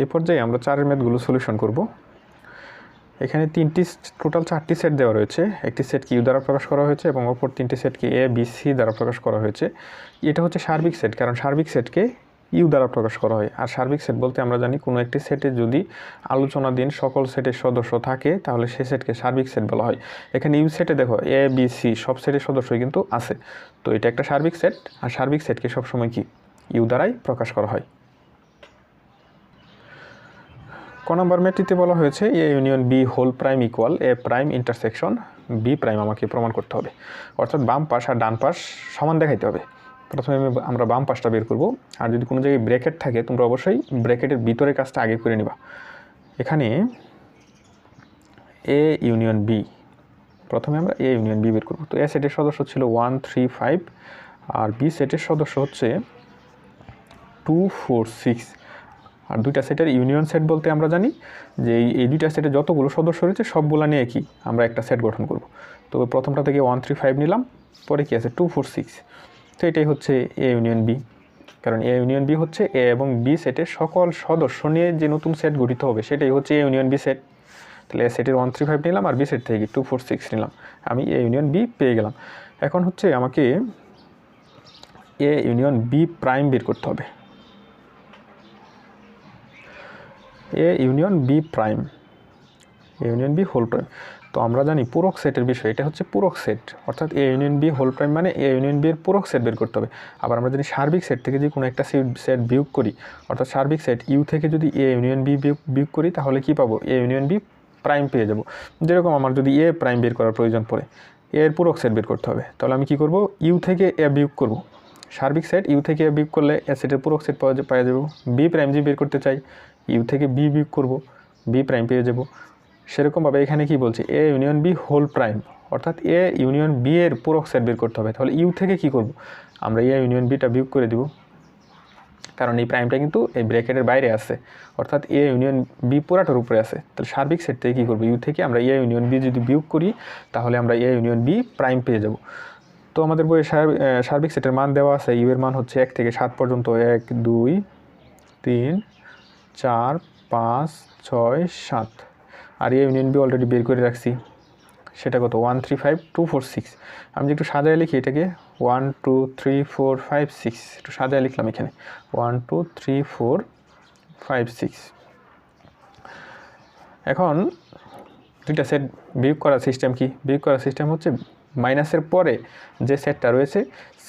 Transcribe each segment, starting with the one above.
এই পর্যায়ে আমরা চারের ম্যাথগুলো সলিউশন করব। এখানে তিনটি টোটাল চারটি সেট দেওয়া রয়েছে। একটি সেট কিউ দ্বারা প্রকাশ করা হয়েছে এবং অপর তিনটি সেটকে এ বি সি দ্বারা প্রকাশ করা হয়েছে। এটা হচ্ছে সার্বিক সেট কারণ সার্বিক সেটকে ইউ দ্বারা প্রকাশ করা হয়। আর সার্বিক সেট বলতে আমরা জানি কোনো একটি সেটে যদি আলোচনা দিন সকল সেটের সদস্য থাকে, তাহলে সে সেটকে সার্বিক সেট বলা হয়। এখানে ইউ সেটে দেখো এ বি সি সব সেটের সদস্যই কিন্তু আছে। তো এটা একটা সার্বিক সেট আর সার্বিক সেটকে সবসময় কি? ইউ দ্বারাই প্রকাশ করা হয়। ক নম্বর ম্যাটটিতে বলা হয়েছে A union B whole prime equal A prime intersection, B prime আমাকে প্রমাণ করতে হবে। অর্থাৎ বাম পাশ আর ডান পাশ সমান দেখাইতে হবে। প্রথমে আমি আমরা বাম পাশটা বের করব। আর যদি কোনো জায়গায় ব্র্যাকেট থাকে, তোমরা অবশ্যই ব্র্যাকেটের ভিতরের কাজটা আগে করে নিবা। এখানে এ ইউনিয়ন বি, প্রথমে আমরা এ ইউনিয়ন বি বের করব। তো এ সেটের সদস্য ছিল ওয়ান, থ্রি, ফাইভ। আর বি সেটের সদস্য হচ্ছে টু, ফোর, সিক্স। আর দুইটা সেটের ইউনিয়ন সেট বলতে আমরা জানি যে এই দুইটা সেটে যতগুলো সদস্য রয়েছে, সবগুলো নিয়ে কি আমরা একটা সেট গঠন করব। তো প্রথমটা থেকে ওয়ান থ্রি ফাইভ নিলাম, পরে কি আছে টু ফোর সিক্স তো এটাই হচ্ছে এ ইউনিয়ন বি কারণ এ ইউনিয়ন বি হচ্ছে এ এবং বি সেটের সকল সদস্য নিয়ে যে নতুন সেট গঠিত হবে, সেটাই হচ্ছে এ ইউনিয়ন বি সেট। তাহলে এ সেটের ওয়ান থ্রি ফাইভ নিলাম আর বি সেট থেকে টু ফোর সিক্স নিলাম। আমি এ ইউনিয়ন বি পেয়ে গেলাম। এখন হচ্ছে আমাকে এ ইউনিয়ন বি প্রাইম বের করতে হবে। A union B prime union B whole prime. তো আমরা জানি পূরক সেটের বিষয়, এটা হচ্ছে পূরক সেট অর্থাৎ A union B whole prime মানে এ ইউনিয়ন বি এর পূরক সেট বের করতে হবে। আবার আমরা জানি সার্বিক সেট থেকে যদি কোনো একটা সেট বিয়োগ করি, অর্থাৎ সার্বিক সেট ইউ থেকে যদি এ ইউনিয়ন বি বিয়োগ করি, তাহলে কি পাবো? এ ইউনিয়ন বি প্রাইম পেয়ে যাব। যেরকম আমার যদি এ প্রাইম বের করার প্রয়োজন পড়ে, এর পূরক সেট বের করতে হবে। তাহলে আমি কি করব? ইউ থেকে এ বিয়োগ করব। সার্বিক সেট ইউ থেকে এ বিয়োগ করলে এ সেটের পূরক সেট পাওয়া পাওয়া যাব। বি প্রাইম যদি বের করতে চাই ইউ থেকে বি বিয়োগ করব বি প্রাইম পেয়ে যাব। সেরকমভাবে এখানে কি বলছে? A union B whole prime অর্থাৎ এ ইউনিয়ন বি এর পূরক সেট বের করতে হবে। তাহলে ইউ থেকে কি করব? আমরা এ ইউনিয়ন বিটা বিয়োগ করে দিব। কারণ এই প্রাইমটা কিন্তু এই ব্র্যাকেটের বাইরে আছে, অর্থাৎ এ ইউনিয়ন বি পুরাটার উপরে আছে। তাহলে সার্বিক সেট থেকে কী করব? ইউ থেকে আমরা এ ইউনিয়ন বি যদি বিয়োগ করি, তাহলে আমরা এ ইউনিয়ন বি প্রাইম পেয়ে যাব। তো আমাদের বইয়ে সার- সার্বিক সেটের মান দেওয়া আছে। ইউ এর মান হচ্ছে এক থেকে সাত পর্যন্ত, এক, দুই, তিন চার, পাঁচ, ছয়, সাত। আর এ ইউনিয়ন বি অলরেডি বের করে রাখছি। সেটা কত? One three five two four six আমি যদি একটু সাজায় লিখি এটাকে one two three four five six একটু সাজায় লিখলাম এখানে। One two three four five six এখন দুইটা সেট বিয়োগ করার সিস্টেম কি? বিয়োগ করার সিস্টেম হচ্ছে মাইনাসের পরে যে সেটটা রয়েছে,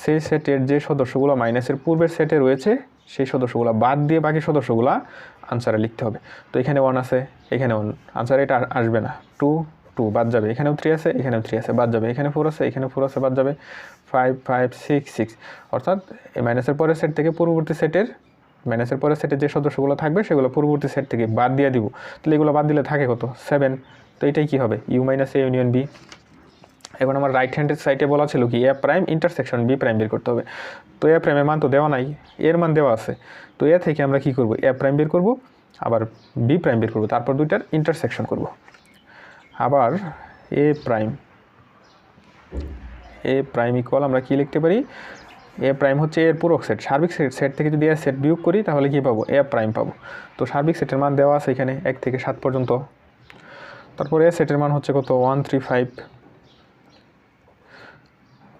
সেই সেটের যে সদস্যগুলো মাইনাসের পূর্বের সেটে রয়েছে, সেই সদস্যগুলো বাদ দিয়ে বাকি সদস্যগুলো আনসারে লিখতে হবে। তো এখানে ওয়ান আছে, এখানে ওয়ান আনসার এটা আসবে না। টু টু বাদ যাবে। এখানেও থ্রি আছে, এখানেও থ্রি আছে, বাদ যাবে। এখানে ফোর আছে, এখানে ফোর আছে, বাদ যাবে। ফাইভ ফাইভ সিক্স সিক্স অর্থাৎ মাইনাসের পরের সেট থেকে পূর্ববর্তী সেটের মাইনাসের পরের সেটে যে সদস্যগুলো থাকবে, সেগুলো পূর্ববর্তী সেট থেকে বাদ দিয়ে দিব। তাহলে এগুলো বাদ দিলে থাকে কত? সেভেন তো এটাই কী হবে? U minus A union B এখন আমার রাইট হ্যান্ডের সাইডে বলা ছিল কি? A prime intersection B prime বের করতে হবে। তো এ প্রাইমের মান তো দেওয়া নাই। এর মান দেওয়া আছে। তো এ থেকে আমরা কি করব? এ প্রাইম বের করব, আবার বি প্রাইম বের করব, তারপর দুইটার ইন্টারসেকশন করব। আবার A prime A prime equal আমরা কি লিখতে পারি? এ প্রাইম হচ্ছে এর পূরক সেট সার্বিক সেট সেট থেকে যদি এ সেট বিয়োগ করি, তাহলে কি পাবো? এ প্রাইম পাবো। তো সার্বিক সেটের মান দেওয়া আছে এখানে এক থেকে সাত পর্যন্ত। তারপর এ সেটের মান হচ্ছে কত? ওয়ান থ্রি ফাইভ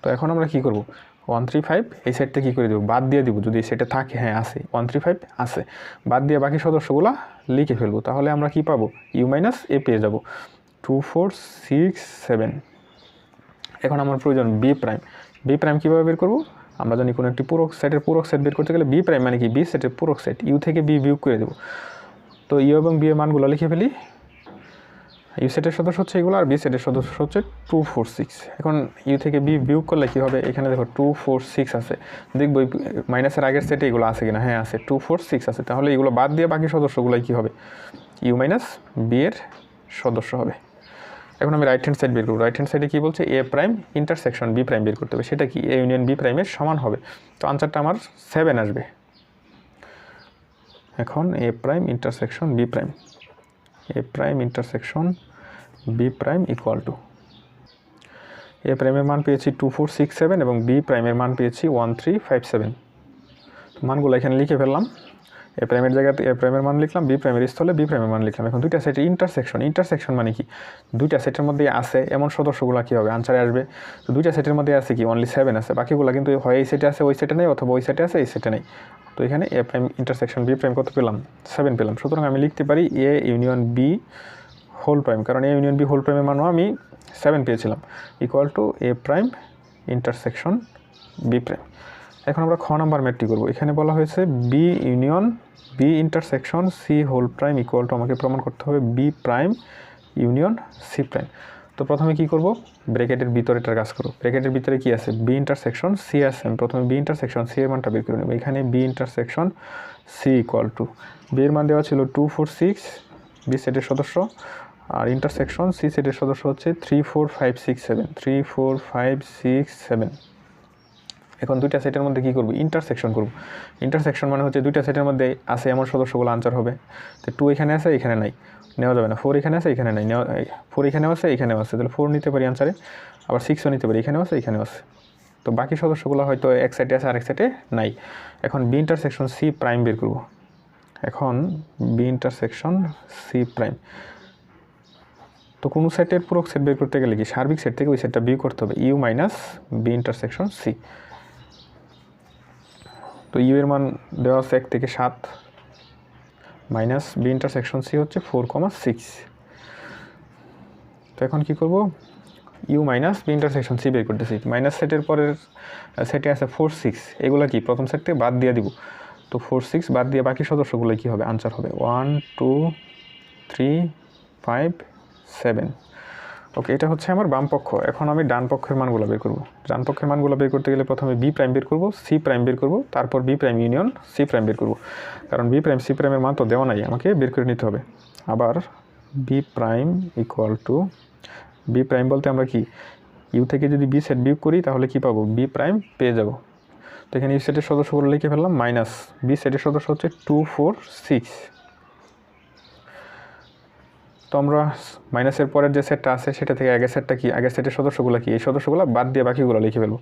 তো এখন আমরা কি করব? ওয়ান থ্রি ফাইভ এই সেটটা কী করে দেবো? বাদ দিয়ে দিব। যদি সেটা থাকে হ্যাঁ আছে। ওয়ান থ্রি ফাইভ আছে। বাদ দিয়ে বাকি সদস্যগুলো লিখে ফেলব। তাহলে আমরা কি পাবো? ইউ মাইনাস এ পেয়ে যাব। টু ফোর সিক্স সেভেন এখন আমার প্রয়োজন বি প্রাইম বি প্রাইম কীভাবে বের করব? আমরা জানি কোনো একটি পূরক সেটের পূরক সেট বের করতে গেলে বি প্রাইম মানে কি? বি সেটের পূরক সেট ইউ থেকে বি বিয়োগ করে দেবো। তো ইউ এবং বি এর মানগুলো লিখে ফেলি। ইউ সেটের সদস্য হচ্ছে এগুলো, আর বি সেটের সদস্য হচ্ছে টু ফোর সিক্স এখন ইউ থেকে বি বিয়োগ করলে কী হবে? এখানে দেখো টু ফোর সিক্স আছে। দেখব মাইনাসের আগের সেটে এগুলো আছে কিনা? হ্যাঁ আছে। টু ফোর সিক্স আছে। তাহলে এগুলো বাদ দিয়ে বাকি সদস্যগুলোই কী হবে? ইউ মাইনাস বি এর সদস্য হবে। এখন আমি রাইট হ্যান্ড সাইড বের করব। রাইট হ্যান্ড সাইডে কী বলছে? A prime intersection B prime বের করতে হবে। সেটা কি? এ ইউনিয়ন বি প্রাইমের সমান হবে। তো আনসারটা আমার সেভেন আসবে। এখন A prime intersection B prime A prime intersection B prime equal to A প্রাইমের মান পেয়েছি টু ফোর সিক্স সেভেন এবং বি প্রাইমের মান পেয়েছি ওয়ান থ্রি ফাইভ সেভেন মানগুলো এখানে লিখে ফেললাম। এ প্রাইমের জায়গাতে এ প্রাইমের মান লিখলাম বি প্রাইমের স্থলে বি প্রাইমের মান লিখলাম। এখন দুইটা সেটের ইন্টারসেকশন ইন্টারসেকশন মানে কি? দুইটা সেটের মধ্যে আছে এমন সদস্যগুলো কী হবে? আনসারে আসবে। তো দুইটা সেটের মধ্যে আছে কি? অনলি সেভেন আছে। বাকিগুলো কিন্তু হয় এই সেটে আছে, ওই সেটে নেই অথবা ওই সেটে আছে, এই সেটে নেই। তো এখানে A prime intersection B prime কত পেলাম? সেভেন পেলাম। সুতরাং আমি লিখতে পারি A union B whole prime কারণ এ ইউনিয়ন বি হোল প্রাইমের মানও আমি সেভেন পেয়েছিলাম। Equal to A prime intersection B prime এখন আমরা খ নাম্বার ম্যাটটি করব। এখানে বলা হয়েছে B union B intersection C whole prime equal to আমাকে প্রমাণ করতে হবে B prime union C prime তো প্রথমে কি করব? ব্র্যাকেটের ভিতরেটার কাজ করব। ব্র্যাকেটের ভিতরে কি আছে? বি ইন্টারসেকশন সি আছে আমি প্রথমে বি ইন্টারসেকশন সি এর মানটা বের করে নেব। এখানে B intersection C equal to B এর মান দেওয়া ছিল টু ফোর সিক্স বি সেটের সদস্য। আর ইন্টারসেকশন সি সেটের সদস্য হচ্ছে three four five six seven three four five six seven এখন দুইটা সেটের মধ্যে কী করব? ইন্টারসেকশন করব। ইন্টারসেকশন মানে হচ্ছে দুইটা সেটের মধ্যে আছে এমন সদস্যগুলো আনসার হবে। তো টু এখানে আছে, এখানে নাই। নেওয়া যাবে না। ফোর এখানে আছে, এখানে নাই। নেওয়া ফোর এখানেও আছে এখানেও আছে। তাহলে ফোর নিতে পারি আনসারে আবার সিক্সও নিতে পারি, এখানেও আছে এখানেও আছে। তো বাকি সদস্যগুলো হয়তো এক সাইডে আছে, আরেক সাইডে নাই। এখন বি ইন্টারসেকশন সি প্রাইম বের করব। এখন বি ইন্টারসেকশন সি প্রাইম তো কোনো সেটের পুরো সেট বের করতে গেলে কি সার্বিক সেট থেকে ওই সেটটা বিউ করতে হবে। U minus B intersection C তো ইউ এর মান দেওয়া আছে এক থেকে সাত। মাইনাস বি ইন্টারসেকশন সি হচ্ছে ফোর কমা সিক্স তো এখন কি করব? U minus B intersection C বের করতেছি মাইনাস সেটের পরের সেটে আছে ফোর সিক্স এগুলো কি? প্রথম সেট থেকে বাদ দিয়ে দিব। তো ফোর সিক্স বাদ দিয়ে বাকি সদস্যগুলো কী হবে? আনসার হবে one two three five seven okay এটা হচ্ছে আমার বাম পক্ষ। এখন আমি ডান পক্ষের মানগুলো বের করব। ডান পক্ষের মানগুলো বের করতে গেলে প্রথমে বি প্রাইম বের করব সি প্রাইম বের করব, তারপর B prime union C prime বের করব। কারণ বি প্রাইম সি প্রাইমের মান তো দেওয়া নাই, আমাকে বের করে নিতে হবে। আবার B prime equal to B prime বলতে আমরা কি? ইউ থেকে যদি বি সেট বিয়োগ করি, তাহলে কি পাবো? বি প্রাইম পেয়ে যাব। তো এখানে ইউ সেটের সদস্যগুলো লিখে ফেললাম মাইনাস বি সেটের সদস্য হচ্ছে টু ফোর সিক্স তো আমরা মাইনাসের পরের যে সেটটা আছে, সেটা থেকে আগের সেটটা কি, আগের সেটের সদস্যগুলো কি? এই সদস্যগুলো বাদ দিয়ে বাকিগুলো লিখে ফেলব।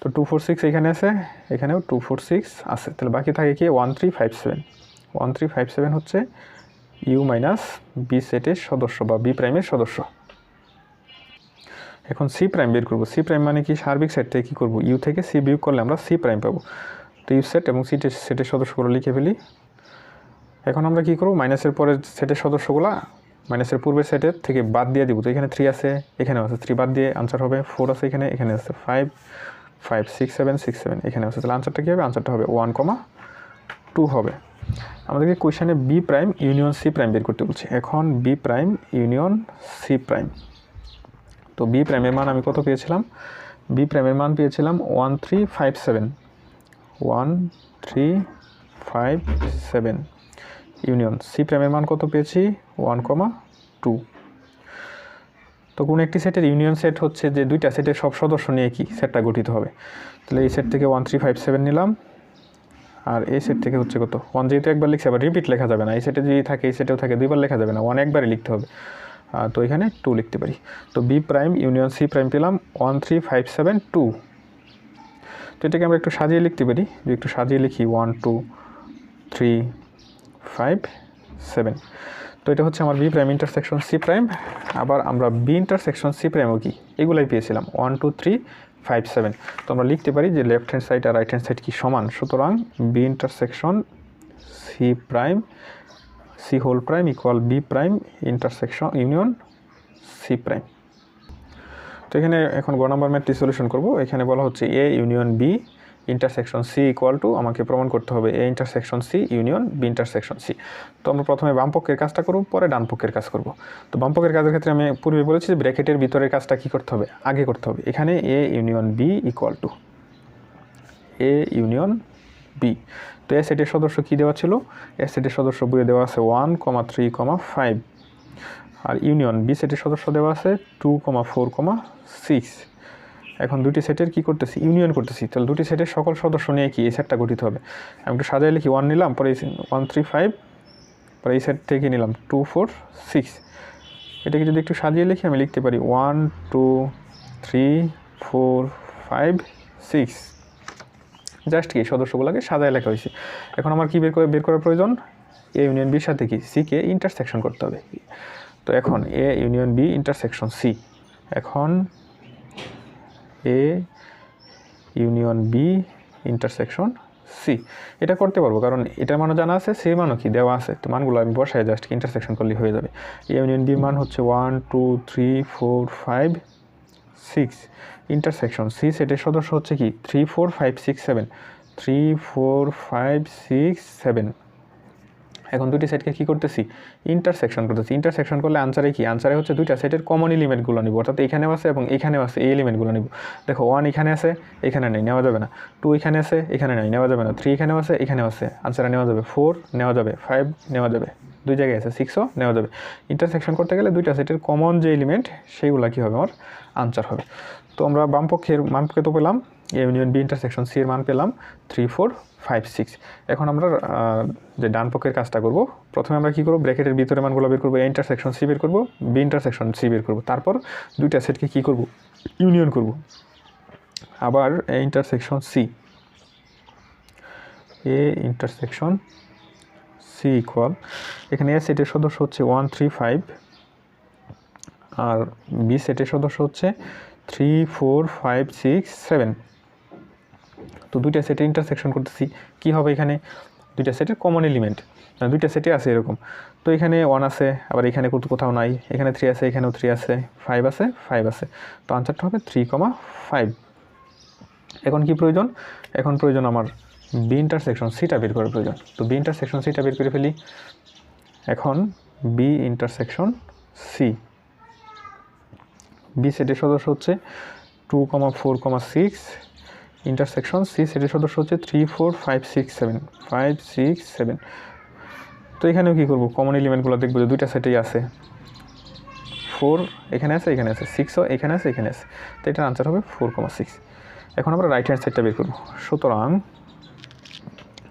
তো টু ফোর সিক্স এখানে আছে, এখানেও টু ফোর সিক্স আছে। তাহলে বাকি থাকে কি? One three five seven one three five seven হচ্ছে ইউ মাইনাস বি সেটের সদস্য বা বি প্রাইমের সদস্য। এখন সি প্রাইম বের করব। সি প্রাইম মানে কি? সার্বিক সেট থেকে কী করব? ইউ থেকে সি বিয়োগ করলে আমরা সি প্রাইম পাবো। তো ইউ সেট এবং সি সেটের সদস্যগুলো লিখে ফেলি। এখন আমরা কী করব? মাইনাসের পরের সেটের সদস্যগুলো মাইনাসের পূর্বের সেটের থেকে বাদ দিয়ে দিব। তো এখানে থ্রি আছে এখানে আছে থ্রি বাদ দিয়ে আনসার হবে ফোর আছে এখানে এখানে আছে five five six seven six seven এখানে আছে। তাহলে আনসারটা কী হবে? আনসারটা হবে ওয়ান কমা টু হবে। আমাদেরকে কোয়েশানে B prime union C prime বের করতে বলছে। এখন B prime union C prime তো বি প্রাইমের মান আমি কত পেয়েছিলাম? বি প্রাইমের মান পেয়েছিলাম one three five seven one three five seven union C প্রাইমের মান কত পেয়েছি? ওয়ান কমা টু তো কোনো একটি সেটের ইউনিয়ন সেট হচ্ছে যে দুইটা সেটের সব সদস্য নিয়ে কি সেটটা গঠিত হবে? তাহলে এই সেট থেকে ওয়ান থ্রি ফাইভ সেভেন নিলাম। আর এই সেট থেকে হচ্ছে কত? ওয়ান যেহেতু একবার লিখছে, আবার রিপিট লেখা যাবে না। এই সেটে যদি থাকে, এই সেটেও থাকে, দুইবার লেখা যাবে না। ওয়ান একবারই লিখতে হবে। তো এখানে টু লিখতে পারি। তো B prime union C prime পেলাম one three five seven two তো এটাকে আমরা একটু সাজিয়ে লিখতে পারি। যদি একটু সাজিয়ে লিখি one two three five seven তো এটা হচ্ছে আমার B prime intersection C prime আবার আমরা বি ইন্টারসেকশন সি প্রাইমও কি? এগুলাই পেয়েছিলাম। One two three five seven তো আমরা লিখতে পারি যে লেফট হ্যান্ড সাইড আর রাইট হ্যান্ড সাইড কি সমান? সুতরাং B intersection C prime C whole prime equal B prime intersection union C prime তো এখানে এখন গ নাম্বার ম্যাথটি সলিউশন করব। এখানে বলা হচ্ছে A union B intersection C equal to আমাকে প্রমাণ করতে হবে A intersection C union B intersection C তো আমরা প্রথমে বামপক্ষের কাজটা করব, পরে ডানপক্ষের কাজ করব। তো বাম পক্ষের কাজের ক্ষেত্রে আমি পূর্বে বলেছি যে ব্র্যাকেটের ভিতরের কাজটা কী করতে হবে? আগে করতে হবে। এখানে A union B equal to A union B তো এ সেটের সদস্য কী দেওয়া ছিল? এ সেটের সদস্য বইয়ে দেওয়া আছে one comma three comma five আর ইউনিয়ন বি সেটের সদস্য দেওয়া আছে two comma four comma six এখন দুটি সেটের কি করতেছি? ইউনিয়ন করতেছি। তাহলে দুটি সেটের সকল সদস্য নিয়ে কি এই সেটটা গঠিত হবে? আমি একটু সাজাই লিখি। ওয়ান নিলাম, পরে ওয়ান থ্রি ফাইভ পরে এই সেট থেকে নিলাম। টু ফোর সিক্স এটাকে যদি একটু সাজিয়ে লিখি, আমি লিখতে পারি one two three four five six just কি? সদস্যগুলোকে সাজায় লেখা হয়েছে। এখন আমার কি বের করে বের করার প্রয়োজন? এ ইউনিয়ন বির সাথে কি? সিকে ইন্টারসেকশন করতে হবে। তো এখন A union B intersection C এখন A union B intersection C এটা করতে পারব, কারণ এটার মানও জানা আছে সি মানও কি, দেওয়া আছে। তো মানগুলো আমি বসাই জাস্ট ইন্টারসেকশন করলে হয়ে যাবে। এ ইউনিয়ন বির মান হচ্ছে one two three four five six intersection C সেটের সদস্য হচ্ছে কি? Three four five six seven three four five six seven এখন দুটি সেটকে কী করতেছি? ইন্টারসেকশন করতেছি। ইন্টারসেকশন করলে আনসারে কি? আনসারে হচ্ছে দুইটা সেটের কমন এলিমেন্টগুলো নিব, অর্থাৎ এখানেও আছে এবং এখানেও আছে। এই এলিমেন্টগুলো নিব। দেখো ওয়ান এখানে আছে, এখানে নেই, নেওয়া যাবে না। টু এখানে আছে, এখানে নেই, নেওয়া যাবে না। থ্রি এখানেও আছে এখানেও আছে। আনসারে নেওয়া যাবে ফোর নেওয়া যাবে ফাইভ নেওয়া যাবে। দুই জায়গায় আছে সিক্সও নেওয়া যাবে। ইন্টারসেকশন করতে গেলে দুইটা সেটের কমন যে এলিমেন্ট সেইগুলো কী হবে? আমার আনসার হবে। তো আমরা বামপক্ষের মান তো পেলাম A union B intersection C এর মান পেলাম থ্রি ফোর ফাইভ সিক্স এখন আমরা যে ডান পক্ষের কাজটা করব, প্রথমে আমরা কী করব? ব্র্যাকেটের ভিতরে মানগুলো বের করব এ ইন্টারসেকশন সি বের করব বি ইন্টারসেকশন সি বের করব। তারপর দুইটা সেটকে কী করব? ইউনিয়ন করব। আবার A intersection C A intersection C equal এখানে এ সেটের সদস্য হচ্ছে ওয়ান থ্রি ফাইভ আর বি সেটের সদস্য হচ্ছে three four five six seven তো দুইটা সেটে ইন্টারসেকশন করতেছি। কি হবে এখানে? দুইটা সেটের কমন এলিমেন্ট দুইটা সেটে আছে এরকম। তো এখানে ওয়ান আছে, আবার এখানে কোথাও কোথাও নাই। এখানে থ্রি আছে, এখানেও থ্রি আছে ফাইভ আছে ফাইভ আছে। তো আনসারটা হবে থ্রি কমা ফাইভ এখন কি প্রয়োজন? এখন প্রয়োজন আমার বি ইন্টারসেকশন সিটা বের করার প্রয়োজন। তো বি ইন্টারসেকশন সিটা বের করে ফেলি। এখন বি ইন্টারসেকশন সি বি সেটের সদস্য হচ্ছে টু কমা ফোর কমা সিক্স ইন্টারসেকশন সি সেটের সদস্য হচ্ছে three four five six seven five six seven তো এখানেও কী করব? কমন এলিমেন্টগুলো দেখব যে দুইটা সেটেই আছে। ফোর এখানে আছে এখানে আছে। সিক্সও এখানে আছে এখানে আছে। তো এটার আনসার হবে ফোর কমা সিক্স এখন আমরা রাইট হ্যান্ড সাইডটা বের করব। সুতরাং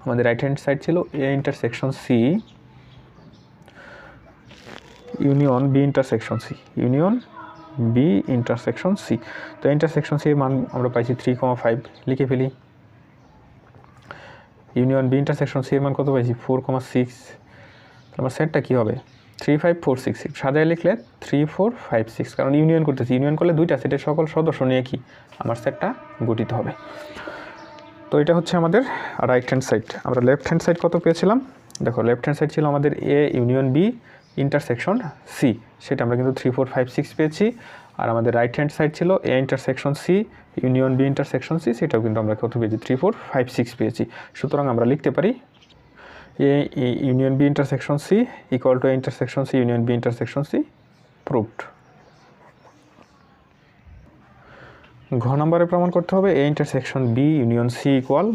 আমাদের রাইট হ্যান্ড সাইড ছিল A intersection C union B intersection C union B intersection C তো ইন্টারসেকশন সি মান আমরা পাইছি থ্রি কমা ফাইভ লিখে ফেলি। ইউনিয়ন বি ইন্টারসেকশন সি এর মান কত পাইছি? ফোর কমা সিক্স আমার সেটটা কী হবে? Three five four six six সাজায় লিখলে থ্রি ফোর ফাইভ সিক্স কারণ ইউনিয়ন করতেছি। ইউনিয়ন করলে দুইটা সেটের সকল সদস্য নিয়ে কি? আমার সেটটা গঠিত হবে। তো এটা হচ্ছে আমাদের রাইট হ্যান্ড সাইড আমরা লেফট হ্যান্ড সাইড কত পেয়েছিলাম? দেখো লেফট হ্যান্ড সাইড ছিল আমাদের A union B intersection C সেটা আমরা কিন্তু থ্রি ফোর ফাইভ সিক্স পেয়েছি। আর আমাদের রাইট হ্যান্ড সাইড ছিল A intersection C union B intersection C সেটাও কিন্তু আমরা কত পেয়েছি থ্রি ফোর ফাইভ সিক্স পেয়েছি। সুতরাং আমরা লিখতে পারি A union B intersection C equal to intersection C union B intersection C proved ঘ নম্বরে প্রমাণ করতে হবে A intersection B union C equal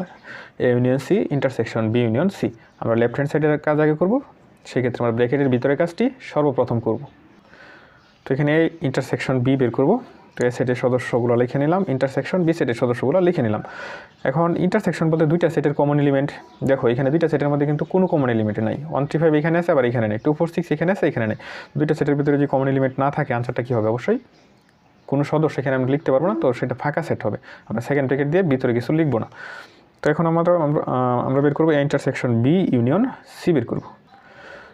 A union C intersection B union C আমরা লেফট হ্যান্ড সাইডের কাজ আগে করব। সেক্ষেত্রে আমরা ব্র্যাকেটের ভিতরে কাজটি সর্বপ্রথম করব। তো এখানে ইন্টারসেকশন বি বের করব। তো এ সেটের সদস্যগুলো লিখে নিলাম। ইন্টারসেকশন বি সেটের সদস্যগুলো লিখে নিলাম। এখন ইন্টারসেকশন বলতে দুইটা সেটের কমন এলিমেন্ট দেখো, এখানে দুইটা সেটের মধ্যে কিন্তু কোনো কমন এলিমেন্ট নাই। ওয়ান থ্রি ফাইভ এখানে আছে, আবার এখানে নেই। টু ফোর সিক্স এখানে আছে, এখানে নেই। দুইটা সেটের ভিতরে যদি কমন এলিমেন্ট না থাকে আনসারটা কী হবে? অবশ্যই কোনো সদস্য এখানে আমরা লিখতে পারব না, তো সেটা ফাঁকা সেট হবে। আমরা সেকেন্ড ব্রেকেট দিয়ে ভিতরে কিছু লিখব না। তো এখন আমরা আমরা বের করব ইন্টারসেকশন বি ইউনিয়ন সি বের করব।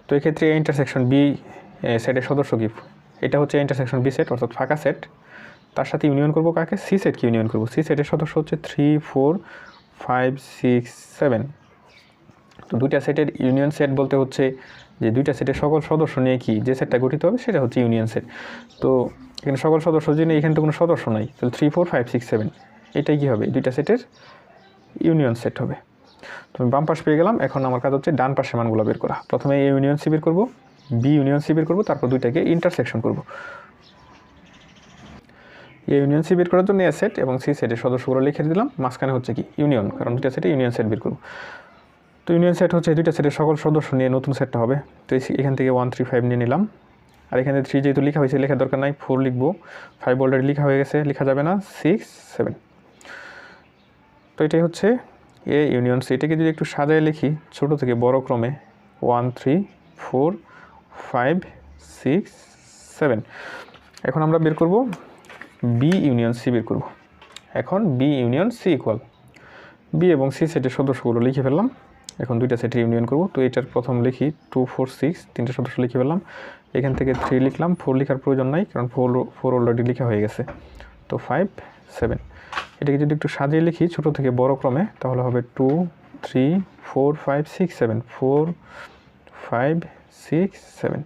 তো এক্ষেত্রে ইন্টারসেকশন বি সেটের সদস্য কি? এটা হচ্ছে ইন্টারসেকশন বি সেট অর্থাৎ ফাঁকা সেট তার সাথে ইউনিয়ন করব কাকে? সি সেটকে ইউনিয়ন করব। সি সেটের সদস্য হচ্ছে three four five six seven তো দুইটা সেটের ইউনিয়ন সেট বলতে হচ্ছে যে দুইটা সেটের সকল সদস্য নিয়ে কি? যে সেটটা গঠিত হবে সেটা হচ্ছে ইউনিয়ন সেট তো এখানে সকল সদস্য জন্য এখানে তো কোনো সদস্য নাই। তাহলে three four five six seven এটাই কী হবে? দুইটা সেটের ইউনিয়ন সেট হবে। তো আমি বাম পাশ পেয়ে গেলাম। এখন আমার কাজ হচ্ছে ডান পাশের মানগুলো বের করা। প্রথমে এ ইউনিয়ন সি বের করব বি ইউনিয়ন সি বের করব, তারপর দুইটাকে ইন্টারসেকশন করব। এ ইউনিয়ন সি বের করার জন্য এ সেট এবং সি সেটের সদস্যগুলো লিখে দিলাম। মাঝখানে হচ্ছে কি ইউনিয়ন কারণ দুইটা সেটে ইউনিয়ন সেট বের করব। তো ইউনিয়ন সেট হচ্ছে দুইটা সেটের সকল সদস্য নিয়ে নতুন সেটটা হবে। তো এখান থেকে ওয়ান থ্রি ফাইভ নিয়ে নিলাম। আর এখানে থ্রি যেহেতু লেখা হয়েছে, লেখার দরকার নাই ফোর লিখব। ফাইভ অলরেডি লেখা হয়ে গেছে, লেখা যাবে না সিক্স সেভেন তো এটাই হচ্ছে এ ইউনিয়ন সি এটাকে যদি একটু সাজায় লিখি, ছোট থেকে বড় ক্রমে। One three four five six seven এখন আমরা বের করব বি ইউনিয়ন সি বের করব। এখন B union C equal B এবং সি সেটের সদস্যগুলো লিখে ফেললাম। এখন দুইটা সেটের ইউনিয়ন করব। তো এটার প্রথম লিখি টু ফোর সিক্স তিনটে সদস্য লিখে ফেললাম। এখান থেকে থ্রি লিখলাম। ফোর লেখার প্রয়োজন নাই, কারণ ফোর ফোর অলরেডি লেখা হয়ে গেছে। তো ফাইভ সেভেন এটাকে যদি একটু সাজিয়ে লিখি, ছোটো থেকে বড় ক্রমে, তাহলে হবে two three four five six seven four five six seven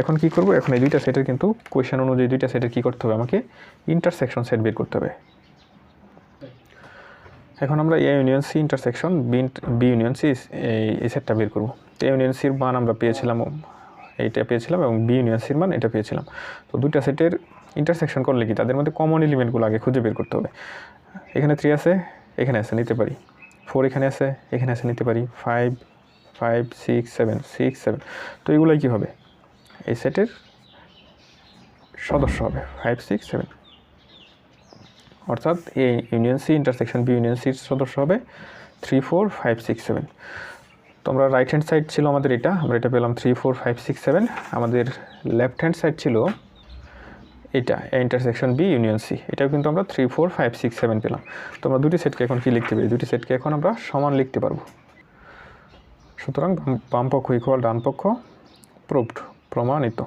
এখন কি করব? এখন এই দুইটা সেটের কিন্তু কোয়েশন অনুযায়ী দুইটা সেটের কী করতে হবে? আমাকে ইন্টারসেকশন সেট বের করতে হবে। এখন আমরা A union C intersection B B union C এই সেটটা বের করব। এ ইউনিয়ন সির মান আমরা পেয়েছিলাম, এইটা পেয়েছিলাম এবং বি ইউনিয়ন সির মান এটা পেয়েছিলাম। তো দুইটা সেটের ইন্টারসেকশন করলে কি? তাদের মধ্যে কমন এলিমেন্টগুলো আগে খুঁজে বের করতে হবে। এখানে থ্রি আছে, এখানে আছে, নিতে পারি। ফোর এখানে আছে এখানে আছে, নিতে পারি। Five five six seven six seven তো এগুলোই কী হবে? এই সেটের সদস্য হবে। ফাইভ সিক্স সেভেন অর্থাৎ A union C intersection B union সির সদস্য হবে। Three four five six seven তো আমরা রাইট হ্যান্ড সাইড ছিল আমাদের এটা। আমরা এটা পেলাম three four five six seven আমাদের লেফট হ্যান্ড সাইড ছিল এটা ইন্টারসেকশন বি ইউনিয়ন সি এটাও কিন্তু আমরা three four five six seven পেলাম। তো আমরা দুটি সেটকে এখন কী লিখতে পারি? দুটি সেটকে এখন আমরা সমান লিখতে পারব। সুতরাং বাম- বাম পক্ষ ইকুয়াল ডানপক্ষ প্রুভড প্রমাণিত।